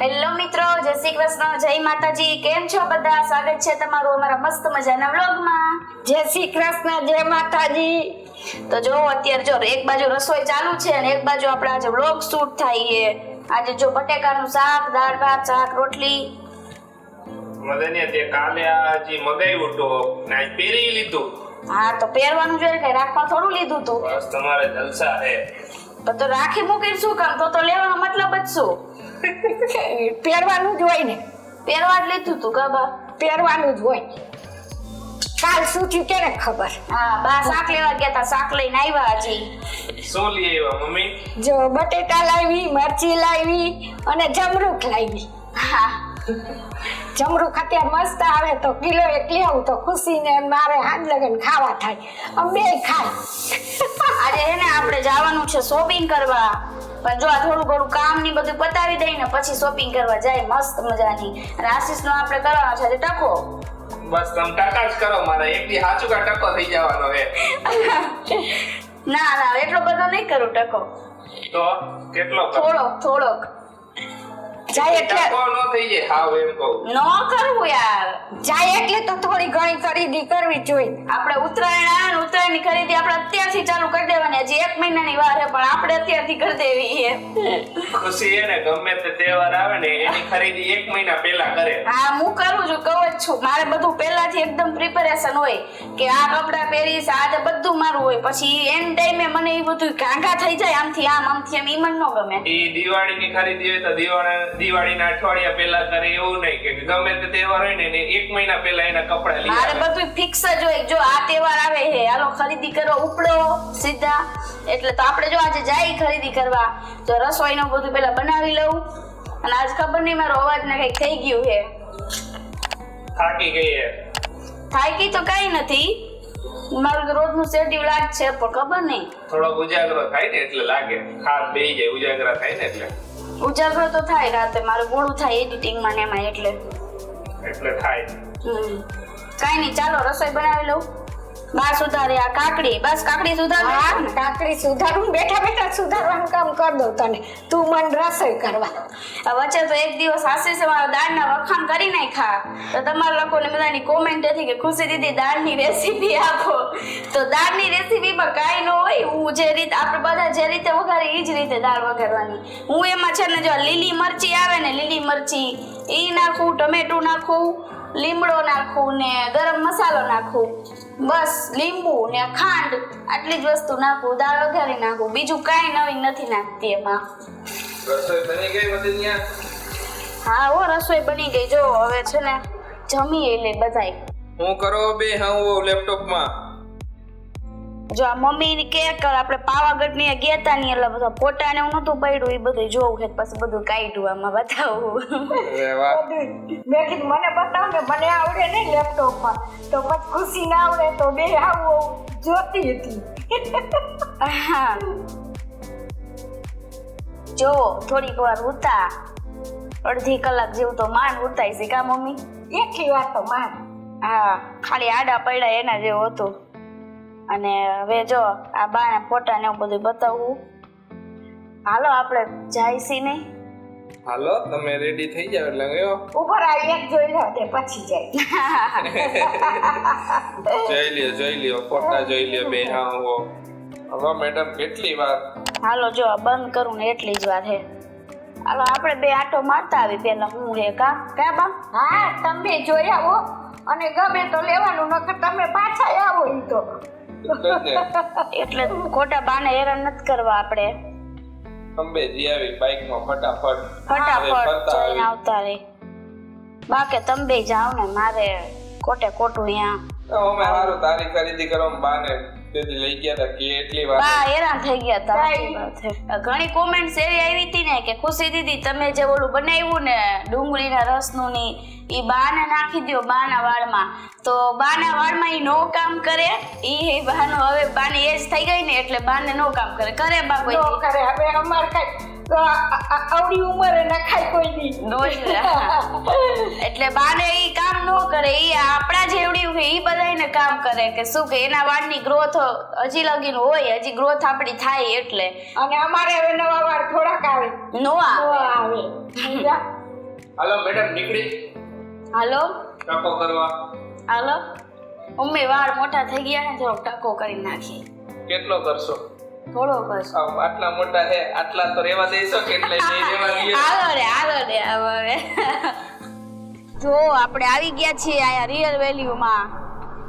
Hello મિત્રો જય શ્રી કૃષ્ણ જય માતાજી. કેમ છો બધા? સ્વાગત છે તમારું અમારા મસ્ત મજાના વ્લોગમાં. જય શ્રી કૃષ્ણ જય માતાજી. તો જો અત્યારે જો એક બાજુ રસોઈ ચાલુ છે અને એક બાજુ આપણે આજે વ્લોગ શૂટ થાય છે. આજે જો બટેકાનું શાક દાળ ભાત શાક રોટલી. મદને તે કાલે આ જે મગાવ્યું તો ને પહેરી લીધું. હા તો પહેરવાનું જોઈએ કે રાખવા થોડું લીધું તું? બસ તમારે જલસા હે તો તો રાખી મૂકીને શું કામ? તો તો લેવાનો મતલબ જ શું? પહેરવાનું જ હોય ને. પહેરવા જ લીધું તું કાબા પહેરવાનું જ હોય. કાલ શું થયું કેને ખબર? હા બા શાક લેવા ગયા તા શાક લઈને આવ્યા હજી. શું લઈ આવ્યા મમ્મી? જો બટેટા લાવી મરચી લાવી અને જમરૂખ લાવી. હા. જમરૂખ અત્યારે મસ્ત આવે તો કિલો એક લેવું તો ખુશીને મારે હાથ લગન ખાવા થાય. અમે ખાય આજે હે ને આપણે જવાનું છે શોપિંગ કરવા. પણ જો આ થોડું ઘણું કામની બધું પતાવી દઈને પછી શોપિંગ કરવા જાય મસ્ત મજાની. અને આશીષ નો આપણે કરવાનો છે ટકો? બસ તમે ટકા જ કરો મારા. એક દી હાચું કા ટકો થઈ જવાનો હે ના ના એટલો બધો નહીં કરું ટકો. તો કેટલો થોડોક થોડોક. જાય એટલે ટકો નો થઈ જાય હાવ એમ કહું. નો કરવું યાર જાય એટલે તો થોડી ઘણી ખરીદી કરવી જોઈએ. આપણે ઉત્તરાયણ આવે ને ઉત્તરાયણની ખરીદી આપણે અત્યારથી ચાલુ કરી દેવાની. હજી એક મહિનાની વાર છે પણ આપણે અત્યારથી કરી દેવી છે. ખુશી એને ગમે તે તહેવાર આવે ને એની ખરીદી એક મહિના પહેલા કરે. હા હું કરું છું કહું જ છું. મારે બધું પહેલાથી એકદમ પ્રિપેરેશન હોય કે આ કપડાં પહેરીશ આ બધું મારું હોય. પછી એન ટાઈમે મને એ બધું ઘાંઘા થઈ જાય આમથી આમ આમથી એમ ઈ મને ન ગમે. એ દિવાળીની ખરીદી હોય તો દિવાળી દિવાળીના અઠવાડિયા પહેલા કરે એવું નહીં કે ગમે તે તહેવાર હોય ને એને એક મહિના પહેલા એના કપડા લઈ મારે બધું ફિક્સ જ હોય. જો આ તહેવાર આવે હે હાલો ખરીદી કરો ઉપડો સીધા. એટલે તો આપણે જો આજે જાય ખરીદી કરવા તો રસોઈનું બધું પહેલા બનાવી લઉં. અને આજ ખબર નહીં મારો અવાજ ને કંઈક થઈ ગયું છે. થાકી ગઈ હે. થાકી તો કઈ નથી. મારું રોજનું શેડ્યુલ આજ છે પણ ખબર નહીં. થોડો ઉજાગરો થાય ને એટલે લાગે. ખાસ બેહી જાય ઉજાગરા થાય ને એટલે. ઉજાગરો તો થાય રાતે મારું મોડું થાય એડિટિંગમાં ને એમાં એટલે. એટલે થાય હમ. નહીં ચાલો રસોઈ બનાવી લઉં બા સુધારે આ કાકડી. બસ કાકડી સુધાર કાકડી સુધારું બેઠા બેઠા સુધારવાનું કામ કર દઉં તને. તું મન રસોઈ કરવા. વચ્ચે તો એક દિવસ આશીષે મારા દાળના વખાણ કરી નાખ્યા. તો તમારા લોકોને બધાની કોમેન્ટ હતી કે ખુશી દીદી દાળની રેસીપી આપો. તો દાળની રેસીપી પર કાંઈ ન હોય હું જે રીતે આપણે બધા જે રીતે વઘારે એ જ રીતે દાળ વઘારવાની. હું એમાં છે ને જો લીલી મરચી આવે ને લીલી મરચી એ નાખું ટમેટું નાખું લીમડો નાખું ને ગરમ મસાલો નાખું. બસ લીંબુ ને ખાંડ આટલી જ વસ્તુ નાખું દાળ વઘારી નાખું બીજું કાંઈ નવીન નથી નાખતી એમાં. રસોઈ બની ગઈ બધી હા હો રસોઈ બની ગઈ. જો હવે છે ને જમી એટલે બધાય. હું કરો બે હા લેપટોપમાં. જો આ મમ્મી કે કર આપણે પાવાગઢની ગયા ની એટલે બધા ફોટા ને હું નતું પડ્યું એ બધું જોવું છે પછી બધું કાઢ્યું આમાં બતાવું. મેં કીધું મને બતાવ ને મને આવડે નહીં લેપટોપમાં. તો પછી ખુશી ના આવડે તો બે આવું જોતી હતી. હા. જો થોડીક વાર ઉતા. અડધી કલાક જેવું તો માન ઉતાય છે કા મમ્મી? એટલી વાર તો માન. હા ખાલી આડા પડ્યા એના જેવું હતું. અને હવે જો આ બાને ફોટા ને એવું બધું બતાવવું હાલો આપણે છે નહીં હાલો તમે રેડી થઈ જાવ એટલે ગયો? ઉપર આવી એક જોઈ લો તે પછી જાય. જોઈ લ્યો જોઈ લ્યો ફોટા જોઈ લ્યો બે હા હો. હવે મેડમ કેટલી વાર? હાલો જો આ બંધ કરું ને એટલી જ વાર હે. હાલો આપણે બે આટો મારતા આવી પેલા હું હે કા? કા બા હા તમે જોઈ આવો. અને ગમે તો લેવાનું નકર તમે પાછા આવો ઈ તો. એટલે ખોટા બાને હેરાન નથી કરવા આપણે. અંબે જી આવી બાઇકમાં ફટાફટ. ફટાફટ જઈને આવતા રે. બાકે તંબે જાવ ને મારે કોટે કોટું અહીંયા અમે હારું તારી ખરીદી કરો બાને તેથી લઈ ગયા હતા કે એટલી વાર બા હેરાન થઈ ગયા હતા. ઘણી કોમેન્ટ્સ એવી આવી હતી ને કે ખુશી દીદી તમે જે ઓલું બનાવ્યું ને ડુંગળીના રસનું ની ઈ બાને નાખી દ્યો બાના વાળમાં. તો બાના વાળમાં એ નો કામ કરે એ બાનો હવે બાની એજ થઈ ગઈ ને એટલે બાને નો કામ કરે. કરે બા કોઈ નો કરે હવે અમાર કઈ આવડી ઉંમરે નખાય કોઈ દી. એટલે બાને એ કામ નો કરે એ આપણા જેવડી હોય ઈ બધાયને કામ કરે કે શું કે એના વાળની ગ્રોથ હજી લગીન હોય હજી ગ્રોથ આપણી થાય એટલે. અને અમારે હવે નવા વાળ થોડાક આવે. નો નો આવે. આવે હાલો મેડમ નીકળી. હાલો? ટકો કરવા. હાલો? મમ્મી વાળ મોટા થઈ ગયા ને થોડોક ટકો કરી નાખી કેટલો કરશો? થોડો બસ આટલા મોટા હે આટલા તો રેવા દેશો કેટલે નહીં રેવા દે હાલો રે હાલો રે હવે. જો આપણે આવી ગયા છીએ અહીંયા રિયલ વેલ્યુમાં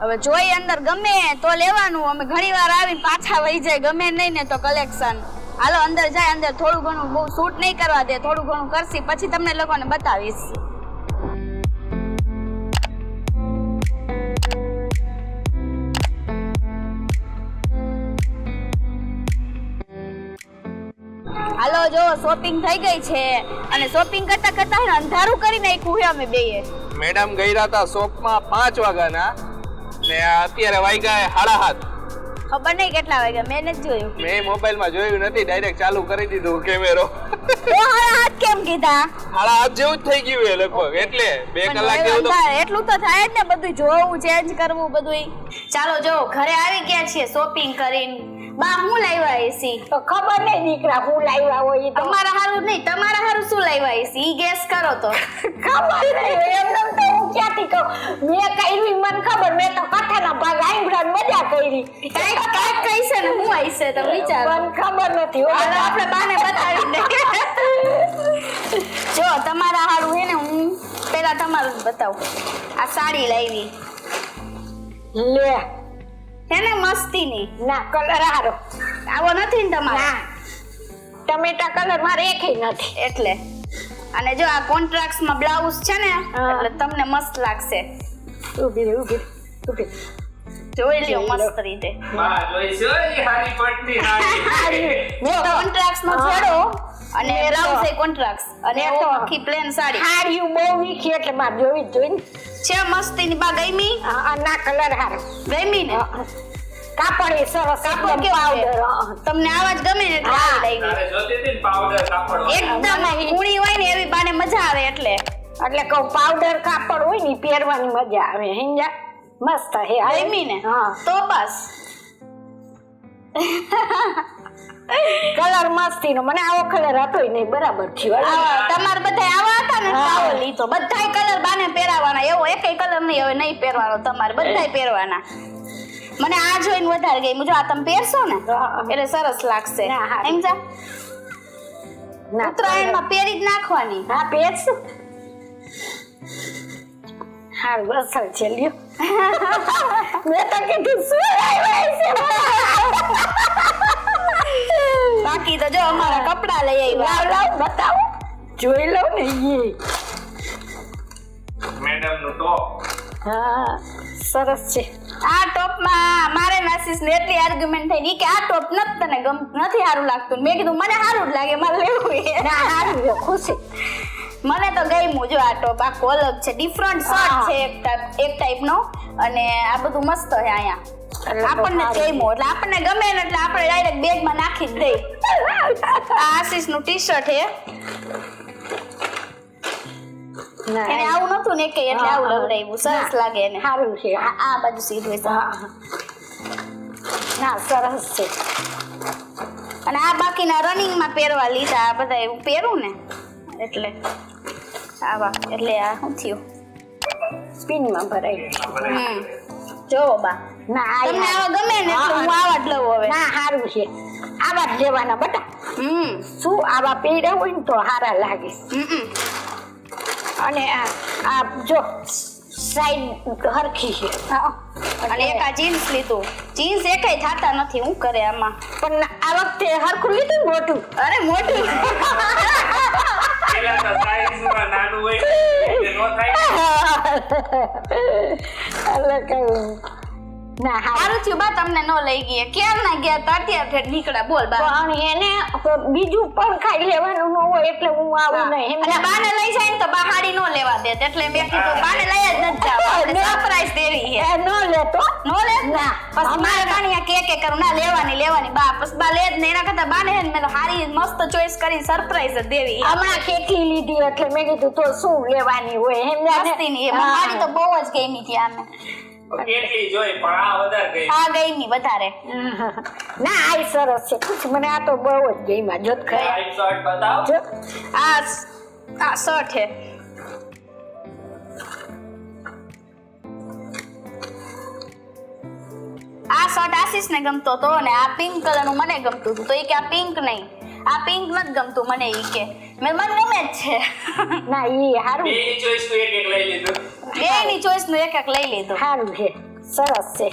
હવે જોઈ અંદર ગમે તો લેવાનું. અમે ઘણી વાર આવીને પાછા વહી જાય ગમે નહીં ને તો કલેક્શન હાલો અંદર જાય અંદર થોડું ઘણું બહુ શૂટ નહીં કરવા દે થોડું ઘણું કરશી પછી તમને લોકોને બતાવીશ. હાલો જો શોપિંગ થઈ ગઈ છે. અને શોપિંગ કરતા કરતા અંધારું કરી નાખ્યું છે અમે બેયે મેડમ ગઈ હતા શોપમાં પાંચ વાગ્યાના. ને અત્યારે વાગ્યા સાડા હાથ ખબર નહીં કેટલા વાગ્યા મેં નથી જોયું. મેં મોબાઈલમાં જોયું નથી ડાયરેક્ટ ચાલુ કરી દીધું કેમેરો. હારા હાથ કેમ કીધા? હાડા હાથ જેવું જ થઈ ગયું એ લગભગ એટલે બે કલાક જેવું તો એટલું તો થાય જ ને બધું જોવું ચેન્જ કરવું બધું ચાલો જો ઘરે આવી ગયા છીએ શોપિંગ કરીને. બા હું લાવ્યા એસી તો ખબર નહીં દીકરા હું લાવ્યા હોય તો. અમારા હારું નહીં તમારા હારું શું લાવ્યા એસી ઈ ગેસ કરો તો. ખબર નહીં એમને તો હું ક્યાંથી કહું? મેં કર્યું મન ખબર મેં તો કથાના ભાગ આંબળા મજા કરી. કાંઈક કાંઈક કઈ છે ને હું આઈ છે તમે વિચારો. મને ખબર નથી હવે આપણે બાને બતાવી દે જો તમારા હારું હે ને હું પેલા તમારું જ બતાવું. આ સાડી લાવી. લે. હે ને મસ્તીની? ના કલર હારો. આવો નથી ને તમારે? ના. ટમેટા કલર મારે એકે નથી. એટલે. અને જો આ કોન્ટ્રાક્ટમાં બ્લાઉઝ છે ને એટલે તમને મસ્ત લાગશે. ઊભી રે ઊભી ઊભી જોઈ લ્યો જોઈ. મસ્ત રીતે. બા જોઈશો ઈ હારી પડતી હારી. મેં તો કોન્ટ્રાક્ટ નો છેડો. અને બ્લાઉઝ એ કોન્ટ્રાક્ટ અને તો- આખી પ્લેન સાડી હાર્યું બહુ વીખી એટલે મારે જોવી જોઈને છે મસ્તીની બા ગઈમી આ- ના કલર હાર. ગઈમી ને? કાપડ એ સરસ કાપડ કેવો પાવડર. તમને આવાજ ગમે ને એટલે આવી જોતી હતી ને પાવડર કાપડ એકદમ કુણી હોય ને એવી બાને મજા આવે એટલે. એટલે કહું પાવડર કાપડ હોય ને પહેરવાની મજા આવે હિંજા મસ્ત હે. ગઈમી ને? હા. તો બસ. કલર મસ્તી નો મને આવો કલર હતો નહીં. બરાબર થયો. તમારે બધા આવા હતા ને. આવો લીધો. બધાય કલર બાને પહેરાવાના. એવો એકેય કલર નહીં. હવે નહીં પહેરવાનો તમારે. બધાય પહેરવાના. મને આ જોઈને વધારે ગઈ જો આ તમે પહેરશો ને. એટલે સરસ લાગશે. ના, હા. સમજા ઉત્તરાયણમાં પહેરી જ નાખવાની. હા પહેરશું. હારું બસ હવે લ્યો. મેં તો કીધું શું છે? બાકી તો જો અમારા કપડા લઈ આવી લાવ લાવ બતાવો. જોઈ લઉં ને ઈ. મેડમનું ટોપ હા સરસ છે. આ ટોપમાં મારે નાસીસ ને એટલી આર્ગ્યુમેન્ટ થઈ કે આ ટોપ નથી તને ગમ નથી સારું લાગતું. મેં કીધું મને સારું જ લાગે મારે લેવું છે. ના સારું છે ખુશી. મને તો ગમ્યું જો આ ટોપ આ કોલર છે. ડિફરન્ટ શર્ટ છે એક ટાઈપ એક ટાઈપનો અને આ બધું મસ્ત છે અહીંયા. આપણને ગમ્યું એટલે આપણને ગમે ને એટલે આપણે ડાયરેક્ટ બેગમાં નાખી જ દઈ આ આશીષનું ટી શર્ટ હે એને આવું નતું ને કે એટલે આવું લવડાવ્યું. સરસ લાગે એને. સારું છે. આ બાજુ સીધું છે હા. ના સરસ છે. અને આ બાકીના રનિંગમાં પહેરવા લીધા આ બધા એવું પહેરું ને? એટલે આવા એટલે આ શું થયું? સ્પિનમાં ભરાય હમ. જોવો બા. ના તમને આવા ગમે ને એટલે હું આવા જ લઉં હવે. ના સારું છે. આવા જ લેવાના બટા. હમ. શું આવા પહેર્યા હોય ને તો સારા લાગે. હમ અને આ આ જો સાઈડ હરખી છે. હા. અને એક આ જીન્સ લીધું. જીન્સ એકાય થતા નથી હું કરે આમાં. પણ આ વખતે હરખું લીધું મોટું? અરે મોટું. નાનું હોય નો હારું. થયું બા તમને નો લઈ ગયા ક્યાં ના ગયા તો અત્યારે નીકળ્યા? બોલ બા. પણ એને બીજું પણ ખાઈ લેવાનું ન હોય એટલે હું આવું નહીં અને બાને લઈ જાય ને તો બા હાડી નો લેવા દે. એટલે મેં કીધું બાને લઈ જ નથી જવા. સરપ્રાઈઝ દેવી છે. એ લેતો નો લે? ના. પછી મારે કે કે કરું? ના લેવાની લેવાની બા. પછી બા લે જ નહીં. એના કરતા બાને હે ને મેં હારી મસ્ત ચોઈસ કરી સરપ્રાઈઝ જ દેવી હમણાં કેટલી લીધી એટલે મેં કીધું તો શું લેવાની હોય? એમ હાડી તો બહુ જ ગમી હતી આમે આ ગઈ. આ વધારે. ના આ સરસ છે. મને આ તો બહુ જ ગઈ માં જોત ખરે. આ શર્ટ આ આ આશીષ ને ગમતો હતો અને આ પિંક કલરનું મને ગમતું હતું. તો એ કે આ પિંક નહીં. આ પિંક નથી ગમતું મને એ કે. મેં મને જ છે. ના એ હારું. એ એક લઈ લીધું. બેની ચોઈસનું એક એક લઈ લીધું. સારું છે. સરસ છે.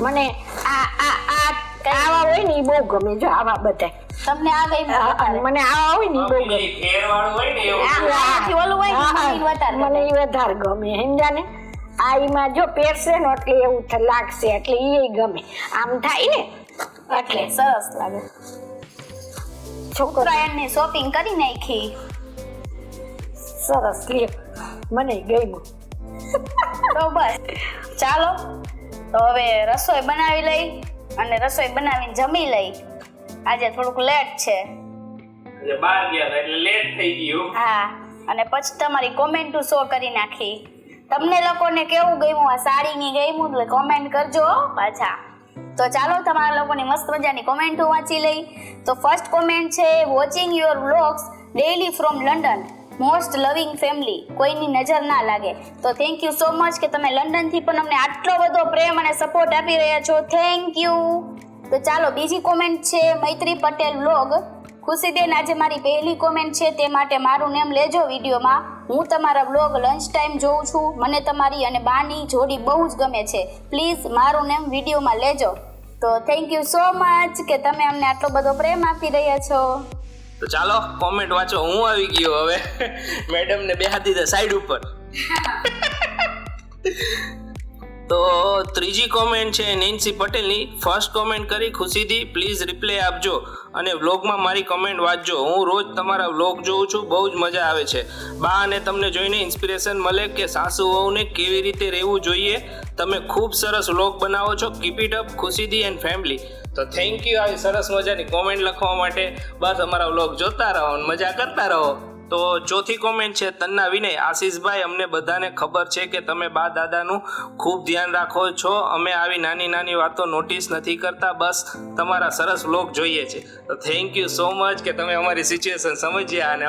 મને આ આ આ આવા હોય ને એ બહુ ગમે. જો આવા બધા. તમને આ લઈ મને આવા હોય ને બહુ ગમે. પેલી હોય ને એવું. આથી ઓલું હોય મને વધારે મને એ વધારે ગમે. સમજા આ એમાં જો પહેરશે ને એટલે એવું લાગશે. એટલે એ ગમે. આમ થાય ને? એટલે સરસ લાગે. છોકરા એને શોપિંગ કરી નાખી. સરસ. લે મને ગમ્યું. તો બસ. ચાલો. તો હવે રસોઈ બનાવી લઈ અને રસોઈ બનાવીને જમી લઈ. આજે થોડુંક લેટ છે. એટલે બહાર ગયા હતા એટલે લેટ થઈ ગયું. હા. અને પછી તમારી કોમેન્ટો શો કરી નાખી. તમને લોકોને કેવું ગમ્યું? આ સાડીની ગમ્યું? એટલે કોમેન્ટ કરજો પાછા. તો ચાલો તમારા લોકોની મસ્ત મજાની કોમેન્ટો વાંચી લઈ. તો ફર્સ્ટ કોમેન્ટ છે watching your vlogs daily from London most loving family, કોઈની નજર ના લાગે. તો થેન્ક યુ સો મચ કે તમે લંડનથી પણ અમને આટલો બધો પ્રેમ અને સપોર્ટ આપી રહ્યા છો. થેન્ક યુ તો ચાલો, બીજી કોમેન્ટ છે મૈત્રી પટેલ વ્લોગ ખુશીબેન આજે મારી પહેલી કોમેન્ટ છે, તે માટે મારું નેમ લેજો વિડીયોમાં. હું તમારા બ્લોગ લંચ ટાઈમ જોઉં છું. મને તમારી અને બાની જોડી બહુ જ ગમે છે. પ્લીઝ મારું નેમ વિડીયોમાં લેજો. તો થેન્ક યુ સો મચ કે તમે અમને આટલો બધો પ્રેમ આપી રહ્યા છો. તો ચાલો કોમેન્ટ વાંચો. હું આવી ગયો હવે. મેડમ ને બે હાથી સાઈડ ઉપર. તો ત્રીજી કોમેન્ટ છે નેન્સી પટેલની. ફર્સ્ટ કોમેન્ટ કરી, ખુશીથી પ્લીઝ રિપ્લાય આપજો અને વ્લોગમાં મારી કોમેન્ટ વાંચજો. હું રોજ તમારા વ્લોગ જોઉં છું, બહુ જ મજા આવે છે. બા અને તમને જોઈને ઇન્સ્પિરેશન મળે કે સાસુ વહુને કેવી રીતે રહેવું જોઈએ? તમે ખૂબ સરસ વ્લોગ બનાવો છો. Keep it up Khushididi and family તો થેન્ક યુ આવી સરસ મજાની કોમેન્ટ લખવા માટે. બસ અમારા વ્લોગ જોતા રહો અને મજા કરતા રહો. તો ચોથી કોમેન્ટ છે, તન્ના વિનય, આશીષભાઈ, અમને બધાને ખબર છે કે તમે બા દાદાનું ખૂબ ધ્યાન રાખો છો. અમે આવી નાની નાની વાતો નોટિસ નથી કરતા, બસ તમારા સરસ વ્લોગ જોઈએ છે. તો થેન્ક યુ સો મચ કે તમે અમારી સિચ્યુએશન સમજ્યા અને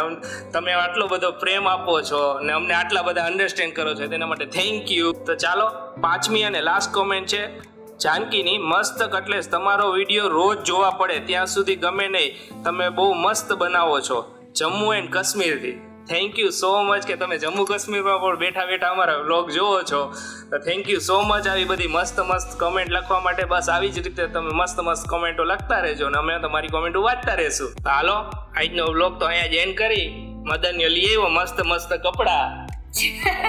તમે આટલો બધો પ્રેમ આપો છો અને અમને આટલા બધા અન્ડરસ્ટેન્ડ કરો છો, તેના માટે થેન્ક યુ તો ચાલો, પાંચમી અને લાસ્ટ કોમેન્ટ છે. જાનકીની મસ્ત કટલેસ તમારો વીડિયો રોજ જોવા પડે, ત્યાં સુધી ગમે નહીં, તમે બહુ મસ્ત બનાવો છો. જમ્મુ એન્ડ કાશ્મીરથી. થેન્ક યુ સો મચ કે તમે જમ્મુ કાશ્મીરમાં પણ બેઠા બેઠા અમારા વ્લોગ જોવો છો. તો થેન્ક યુ સો મચ આવી બધી મસ્ત મસ્ત કમેન્ટ લખવા માટે બસ આવી જ રીતે તમે મસ્ત મસ્ત કમેન્ટો લખતા રહેજો અને અમે તમારી કોમેન્ટો વાંચતા રહેશું. તો હાલો આજનો વ્લોગ તો અહીંયા જ એન્ડ કરી. મદનીય લઈ આવ્યો મસ્ત મસ્ત કપડા.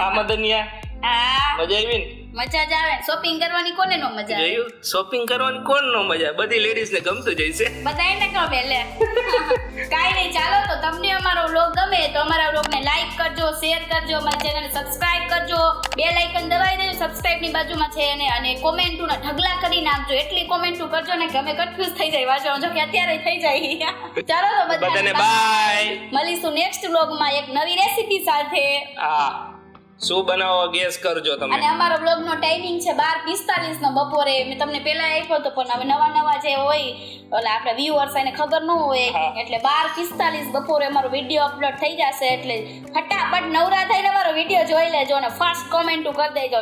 આ મદનિયા. મજા આવી ને? મજા જ આવે. શોપિંગ કરવાની કોને નો મજા આવે? શોપિંગ કરવાની કોણ નો મજા બધી લેડીઝ ને ગમતું જ બધા એને ગમે લે. કાઈ નહીં ચાલો તો તમને અમારો વ્લોગ ગમે તો અમારા વ્લોગને લાઈક કરજો શેર કરજો અમારી ચેનલ સબસ્ક્રાઇબ કરજો. બે લાઇકન દબાવી દેજો સબસ્ક્રાઇબની બાજુમાં છે એને અને કોમેન્ટોના ઢગલા કરી નાખજો. એટલી કોમેન્ટો કરજો ને કે અમે કન્ફ્યુઝ થઈ જાય. વાંચવાનું જો કે અત્યારે થઈ જાય. ચાલો તો બધાને બાય મળીશું નેક્સ્ટ વ્લોગમાં એક નવી રેસીપી સાથે. હા. શું બનાવો? ગેસ કરજો અને અમારો અમારો બ્લોગનો ટાઈમિંગ છે બાર પિસ્તાલીસ નો બપોરે. મેં તમને પહેલા આપ્યો તો પણ હવે નવા નવા જે હોય એટલે આપણે વ્યુઅર્સ એને ખબર ન હોય એટલે બાર પિસ્તાલીસ બપોરે અમારો વીડિયો અપલોડ થઈ જશે એટલે ફટાફટ નવરા થઈને અમારો વીડિયો જોઈ લેજો અને ફાસ્ટ કોમેન્ટો કરી દેજો.